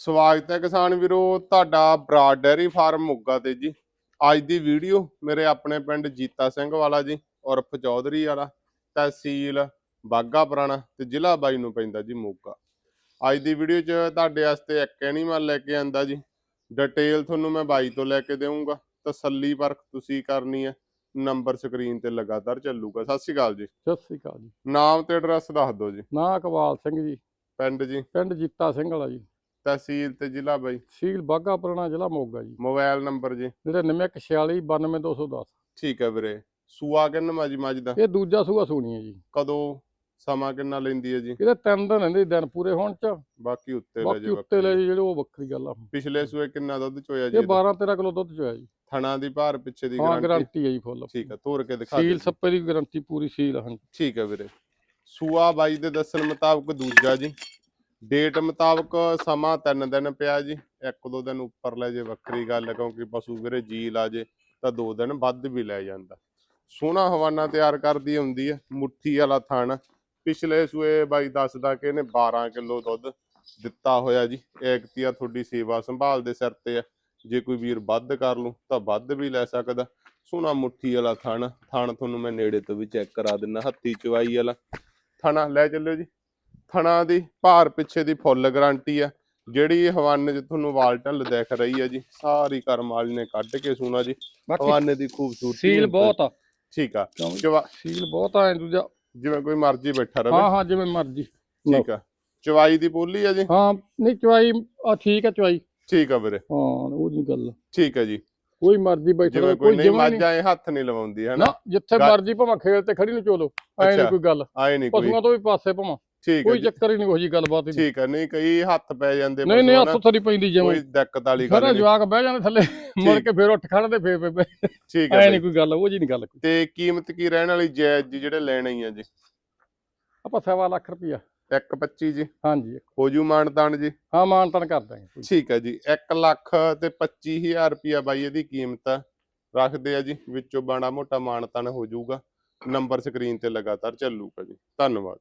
ਸਵਾਗਤ ਹੈ ਕਿਸਾਨ ਵੀਰੋ ਤੁਹਾਡਾ ਬਰਾਡ ਡੈਰੀ ਫਾਰਮ ਮੋਗਾ ਤੇ ਜੀ। ਅੱਜ ਦੀ ਵੀਡੀਓ ਮੇਰੇ ਆਪਣੇ ਪਿੰਡ ਜੀਤਾ ਸਿੰਘ ਵਾਲਾ ਜੀ ਉਰਫ ਚੌਧਰੀ ਵਾਲਾ ਤਹਿਸੀਲ ਬਾਗਾ ਪੁਰਾਣਾ ਤੇ ਜ਼ਿਲ੍ਹਾ ਬਾਈ ਨੂੰ ਪੈਂਦਾ ਜੀ ਮੋਗਾ। ਅੱਜ ਦੀ ਵੀਡੀਓ 'ਚ ਤੁਹਾਡੇ ਵਾਸਤੇ ਇੱਕ ਐਨੀਮਲ ਲੈ ਕੇ ਆਂਦਾ ਜੀ। ਡਿਟੇਲ ਤੁਹਾਨੂੰ ਮੈਂ ਬਾਈ ਤੋਂ ਲੈ ਕੇ ਦੇਵਾਂਗਾ ਤਸੱਲੀ ਪਰਖ ਤੁਸੀਂ ਕਰਨੀ ਹੈ। ਨੰਬਰ ਸਕਰੀਨ ਤੇ ਲਗਾਤਾਰ ਚੱਲੂਗਾ। ਸਤਿ ਸ਼੍ਰੀ ਅਕਾਲ ਜੀ। ਸਤਿ ਸ੍ਰੀ ਅਕਾਲ ਜੀ। ਨਾਮ ਤੇ ਐਡਰੈਸ ਦੱਸ ਦਿਓ ਜੀ। ਨਾਂ ਇਕਬਾਲ ਸਿੰਘ ਜੀ। ਪਿੰਡ ਜੀ। ਪਿੰਡ ਜੀਤਾ ਸਿੰਘ ਵਾਲਾ ਜੀ। ਤਹਿਸੀਲ ਤੇ ਜ਼ਿਲ੍ਹਾ ਬਾਈ। ਸੀਲ ਬਾਗਾ ਪੁਰਾਣਾ ਜ਼ਿਲ੍ਹਾ ਮੋਗਾ ਜੀ। ਮੋਬਾਈਲ ਨੰਬਰ ਜੀ। 9946 92210 ਠੀਕ ਹੈ ਵੀਰੇ। ਸੂਆ ਕਿੰਨਾ ਮਾ ਜੀ ਮੱਝ ਦਾ? ਇਹ ਦੂਜਾ ਸੂਆ ਸੂਣੀ ਹੈ ਜੀ। ਕਦੋਂ? ਸਮਾਂ ਕਿੰਨਾ ਲੈਂਦੀ ਹੈ ਜੀ? ਇਹਦੇ ਤਿੰਨ ਦਿਨ ਰਹਿੰਦੇ ਦਿਨ ਪੂਰੇ ਹੋਣ ਚ। ਬਾਕੀ ਉੱਤੇ ਲੈ ਜੇ ਉੱਤੇ ਲੈ ਜੀ ਜਿਹੜੇ ਉਹ ਵੱਖਰੀ ਗੱਲ ਆ। ਪਿਛਲੇ ਸੂਏ ਕਿੰਨਾ ਦੁੱਧ ਚੋਇਆ ਜੀ ਇਹ ਇਹਦਾ? 12 13 ਕਿਲੋ ਦੁੱਧ ਚੋਇਆ ਜੀ। ਥਣਾ ਦੀ ਭਾਰ ਪਿੱਛੇ ਦੀ ਗਾਰੰਟੀ ਗਾਰੰਟੀ ਹੈ ਜੀ ਫੁੱਲ ਠੀਕ ਹੈ ਤੋੜ ਕੇ ਦਿਖਾ ਸੀਲ ਸੱਪੇ ਦੀ ਗਾਰੰਟੀ ਪੂਰੀ ਸੀਲ ਹਾਂ ਠੀਕ ਹੈ ਵੀਰੇ। ਸੂਆ ਬਾਈ ਦੇ ਦੱਸਣ ਮੁਤਾਬਕ ਦੂਜਾ ਜੀ। ਡੇਟ ਮੁਤਾਬਕ ਸਮਾਂ ਤਿੰਨ ਦਿਨ ਪਿਆ ਜੀ, ਇੱਕ ਦੋ ਦਿਨ ਉੱਪਰ ਲੈ ਜੇ ਵੱਖਰੀ ਗੱਲ ਹੈ ਕਿਉਂਕਿ ਪਸ਼ੂ ਵੀਰੇ ਜੀ ਲਾ ਜੇ ਤਾਂ ਦੋ ਦਿਨ ਵੱਧ ਵੀ ਲੈ ਜਾਂਦਾ। ਸੋਹਣਾ ਹਵਾਨਾ ਤਿਆਰ ਕਰਦੀ ਹੁੰਦੀ ਹੈ ਮੁੱਠੀ ਵਾਲਾ ਥਣ। ਪਿਛਲੇ ਸੂਏ ਬਾਈ ਦੱਸਦਾ ਕਿ ਇਹਨੇ 12 ਕਿਲੋ ਦੁੱਧ ਦਿੱਤਾ ਹੋਇਆ ਜੀ। ਐਕਤੀਆ ਤੁਹਾਡੀ ਸੇਵਾ ਸੰਭਾਲ ਦੇ ਸਿਰ ਤੇ ਹੈ ਜੇ ਕੋਈ ਵੀਰ ਵੱਧ ਕਰ ਲੂ ਤਾਂ ਵੱਧ ਵੀ ਲੈ ਸਕਦਾ। ਸੋਹਣਾ ਮੁੱਠੀ ਵਾਲਾ ਥਣ ਥਣ ਤੁਹਾਨੂੰ ਮੈਂ ਨੇੜੇ ਤੋਂ ਵੀ ਚੈੱਕ ਕਰਾ ਦਿੰਦਾ, ਹੱਥੀ ਚਵਾਈ ਵਾਲਾ। ਥਣਾ ਲੈ ਚੱਲਿਓ ਜੀ। ਥਣਾ ਦੀ ਭਾਰ ਪਿੱਛੇ ਦੀ ਫੁੱਲ ਗਾਰੰਟੀ ਆ। ਜਿਹੜੀ ਹਵਾਨੇ 'ਚ ਤੁਹਾਨੂੰ ਵਾਲ ਢੱਲ ਦਿਖ ਰਹੀ ਹੈ ਜੀ ਸਾਰੀ ਕਰਮ ਵਾਲੀ ਨੇ ਕੱਢ ਕੇ ਸੋਨਾ ਜੀ। ਹਵਾਨੇ ਦੀ ਖੂਬਸੂਰਤੀ ਸੀਲ ਬਹੁਤ ਆ। ਠੀਕ ਆ। ਸੀਲ ਬਹੁਤ ਆ ਐਂ ਦੂਜਾ ਜਿਵੇਂ ਕੋਈ ਮਰਜ਼ੀ ਬੈਠਾ ਰਵੇ। ਹਾਂ ਹਾਂ ਜਿਵੇਂ ਮਰਜ਼ੀ। ਠੀਕ ਆ। ਚਵਾਈ ਦੀ ਬੋਲੀ ਆ ਜੀ? ਹਾਂ ਨਹੀਂ ਚਵਾਈ ਆ ਠੀਕ ਆ ਚਵਾਈ। ਠੀਕ ਆ ਵੀਰੇ। ਹਾਂ ਉਹ ਨਹੀਂ ਗੱਲ ਠੀਕ ਆ ਜੀ। ਕੋਈ ਮਰਜ਼ੀ ਬੈਠਾ ਰਹੇ, ਕੋਈ ਜਿਵੇਂ ਮੱਝ ਐ ਹੱਥ ਨਹੀਂ ਲਵਾਉਂਦੀ ਹੈ ਨਾ? ਜਿੱਥੇ ਮਰਜ਼ੀ ਭਾਵੇਂ ਖੇਲ ਤੇ ਖੜੀ ਨੂੰ ਚੋਲੋ ਐ। ਨਹੀਂ ਕੋਈ ਗੱਲ। ਆਏ ਨਹੀਂ ਕੋਈ। ਪਸ਼ੂਆਂ ਤੋਂ ਵੀ ਪਾਸੇ ਭਾਵੇਂ। ਠੀਕ ਆ ਕੋਈ ਚੱਕਰ ਹੀ ਨਹੀਂ ਕੋਈ ਗੱਲਬਾਤ ਹੀ ਨਹੀਂ। ਠੀਕ ਆ ਨਹੀਂ ਕਈ ਹੱਥ ਪੈ ਜਾਂਦੇ ਨਹੀਂ ਨਹੀਂ ਹੱਥ ਥੋੜੀ ਪੈਂਦੀ ਨਾਲ, ਕੋਈ ਜਿਵੇਂ ਦਿੱਕਤ ਵਾਲੀ ਗੱਲ ਨਹੀਂ। ਜਵਾਕ ਬਹਿ ਜਾਣੇ ਥੱਲੇ ਮੁੜ ਕੇ ਫੇਰ ਉੱਠ ਖੜਦੇ ਫੇਰ ਫੇਰ ਠੀਕ ਆ ਐ। ਨਹੀਂ ਕੋਈ ਗੱਲ ਉਹ ਜੀ ਨਹੀਂ ਗੱਲ ਕੋਈ। ਤੇ ਕੀਮਤ ਕੀ ਰਹਿਣ ਵਾਲੀ ਜਾਇਜ਼ ਜੀ ਜਿਹੜੇ ਲੈਣੇ ਹੀ ਆ ਜੀ? ਆਪਾਂ ਸਵਾ ਲੱਖ ਰੁਪਇਆ 125 ਜੀ? ਹਾਂਜੀ। ਹੋ ਜੂ ਮਾਨਤਾਨ ਜੀ? ਹਾਂ ਮਾਨਤਨ ਕਰ ਦਾਂਗੇ ਠੀਕ ਹੈ ਜੀ। 1 ਲੱਖ ਤੇ 25000 ਰੁਪਿਆ ਬਾਈ ਇਹਦੀ ਕੀਮਤ। ਰੱਖਦੇ ਆ ਜੀ ਵਿੱਚੋਂ ਬਾਣਾ ਮੋਟਾ ਮਾਨਤਾਨ ਹੋ ਜਾਊਗਾ ਨੰਬਰ ਸਕਰੀਨ ਤੇ ਲਗਾਤਾਰ ਚੱਲੂਗਾ ਜੀ। ਧੰਨਵਾਦ।